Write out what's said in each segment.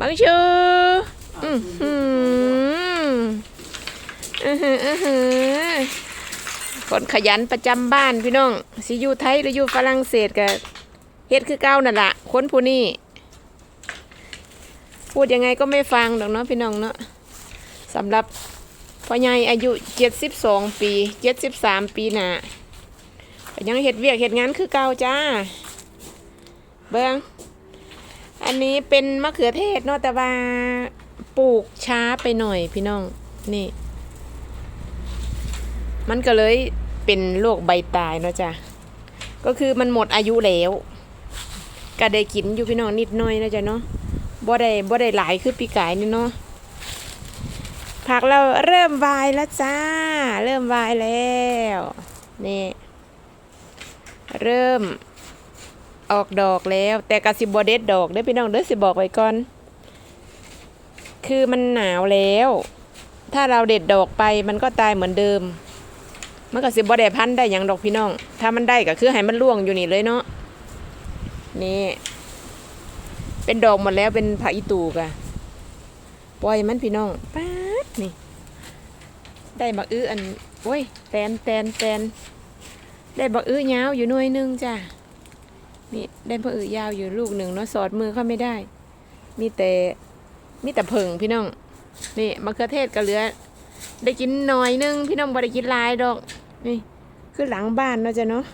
บังชูอือหืออือหืออือหือคนขยันประจำบ้านพี่น้องสิอยู่ไทยหรืออยู่ฝรั่งเศสก็เฮ็ดคือเก้านั่นละคนผู้นี้พูดยังไงก็ไม่ฟังดอกเนาะพี่น้องเนาะสำหรับพ่อใหญ่อายุ72ปี73ปีหน่ะยังเฮ็ดเวียกเฮ็ดงานคือเก่าจ้า เบิ่ง อันนี้เป็นมะเขือเทศเนาะแต่ว่าปลูกช้าไปหน่อยพี่น้อง นี่ มันก็เลยเป็นโรคใบตายเนาะจ้ะ ก็คือมันหมดอายุแล้ว ก็ได้กินอยู่พี่น้องนิดหน่อยนะจ๊ะเนาะบ่ได้บ่ได้หลายคือปีกายนี่เนาะผักเราเริ่มวายแล้วจ้า เริ่มวายแล้ว นี่ เริ่ม ออกดอกแล้ว แต่กะสิบเด็ดดอกได้พี่น้องเด้อสิบอกไว้ก่อน คือมันหนาวแล้ว ถ้าเราเด็ดดอกไปมันก็ตายเหมือนเดิม มันก็สิบ่ได้พันได้หยังดอกพี่น้อง ถ้ามันได้ก็คือให้มันร่วงอยู่นี่เลยเนาะนี่ เป็นดอกหมดแล้วเป็นผักอีตูกะปล่อยมันพี่น้องป๊าดนี่ ได้บักอื้ออันโอ้ยแตนแตนแตนได้บักอื้อยาวอยู่หน่วยหนึงจ้ะ นี่ได้พะอือยาวอยู่ลูกหนึ่งเนาะสอดมือเข้าไม่ได้ มีแต่มีแต่เพิงพี่น้อง นี่มะเขือเทศก็เหลือ ได้กินหน่อยนึงพี่น้องบ่ได้กินหลายดอก นี่คือหลังบ้านเนาะจ้ะเนาะ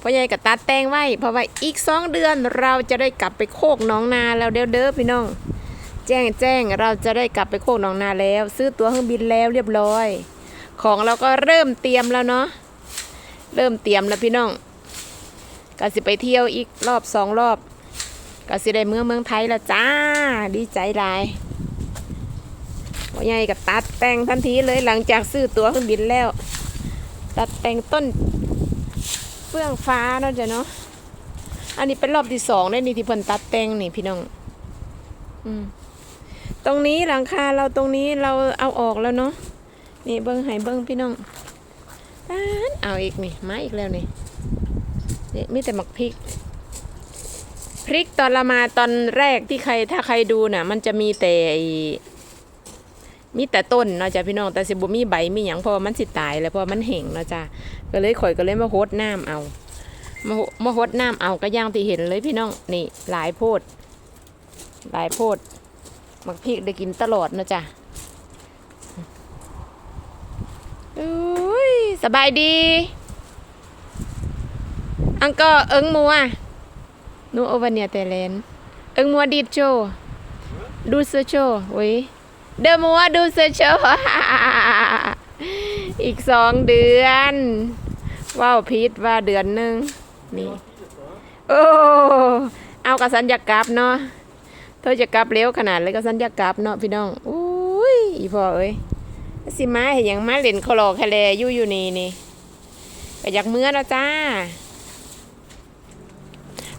พ่อใหญ่ก็ตัดแตงไว้เพราะว่าอีกสองเดือนเราจะได้กลับไปโคกหน้องนาแล้วเด้อเด้อพี่น้อง แจ้งแจ้งเราจะได้กลับไปโคกหน้องนาแล้ว ซื้อตั๋วเครื่องบินแล้วเรียบร้อย ของเราก็เริ่มเตรียมแล้วเนาะ เริ่มเตรียมแล้วพี่น้องก็สิไปเที่ยวอีกรอบสองรอบก็สิได้เมืองเมืองไทยแล้วจ้า ดีใจหลายพ่อใหญ่ก็ตัดแต่งทันทีเลยหลังจากซื้อตั๋วเครื่องบินแล้ว ตัดแต่งต้นเฟื่องฟ้าเนาะจ้ะเนาะอันนี้เป็นรอบที่สองได้นี่ที่เพิ่นตัดแต่งนี่พี่น้อง อืมตรงนี้หลังคาเราตรงนี้เราเอาออกแล้วเนาะนี่เบิ้งให้เบิ้งพี่น้อง เอาอีกนี่มาอีกแล้วนี่นี่มีแต่หมักพริก พริกตอนละมาตอนแรกที่ใครถ้าใครดูน่ะ มันจะมีแต่มีแต่ต้นเนาะจ้ะพี่น้องแต่สิบุมีใบมีหยังเพราะมันสิตายแล้วเพราะมันแห้งเนาะจ้ะก็เลยข่อยก็เลยมาโฮดน้ำเอามาโหมาโฮดน้ำเอาก็ย่างที่เห็นเลยพี่น้องนี่หลายโพด หลายโพดหมักพริกได้กินตลอดเนาะจ้ะอุ้ สบายดี อังก็เอิงมัวนูโอวันเนียเตเลนเอิงมัวดีโจ ดูเซโจเว้ยเดอมัวดูเซโจอีกสองเดือน ว้าวพิษว่าเดือนหนึ่งนี่ โอ้เอากระสัญญากลับเนาะเธอจะกลับเร็วขนาดเลยกระสัญญากลับเนาะพี่น้องอุ้ยอีพ่อเอ้ย สิมาเห็นยังมาเล่นคลอแคลอยู่อยู่นี่นี่ก็อยากเมื่อแล้วจ้า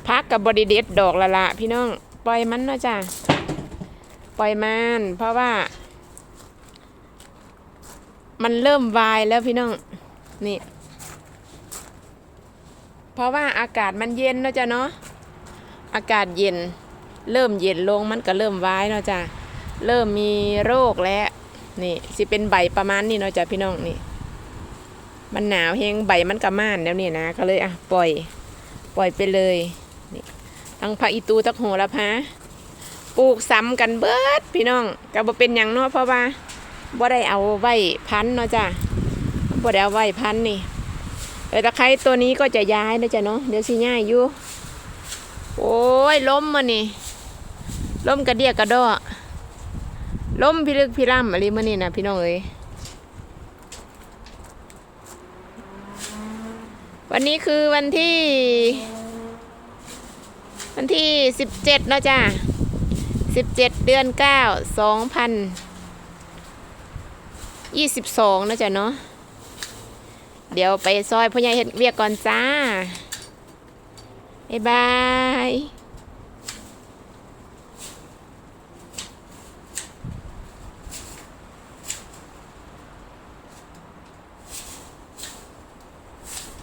พักกับบริเด็ดดอกละละพี่น้อง ปล่อยมันเนาะจ้าปล่อยมันเพราะว่า มันเริ่มวายแล้วพี่น้อง นี่ เพราะว่าอากาศมันเย็นเนาะจ้ะเนาะอากาศเย็น เริ่มเย็นลงมันก็เริ่มวายเนาะจ้ะเริ่มมีโรคแล้ว นี่สิเป็นใบประมาณนี้เนาะจ้ะพี่น้องนี่ มันหนาวเฮงใบมันก็ม่านแล้วนี่นะก็เลยอะปล่อย ปล่อยไปเลยนี่ทั้งผักอีตูตักโหระพาปลูกซ้ำกันเบิดพี่น้องก็บ่เป็นหยังเนาะเพราะว่าบ่ได้เอาไว้พันเนาะจ้ะบ่ได้เอาไว้พันนี่เออตะไคร้ตัวนี้ก็จะย้ายนะจ้ะเนาะเดี๋ยวสิย้ายอยู่โอ้ยล้มมานี่ล้มกระเดียกกระดอ ล้มพิลึกพิร่ำอะไรเมื่อนี่นะพี่น้องเอ้ยวันนี้คือวันที่ วันที่สิบเจ็ดเนาะจ้าสิบเจ็ดเดือนเก้าสองพันยี่สิบสองนะจ้ะเนาะเดี๋ยวไปซอยพ่อใหญ่เฮ็ดเวียกก่อนจ้า บ๊ายบาย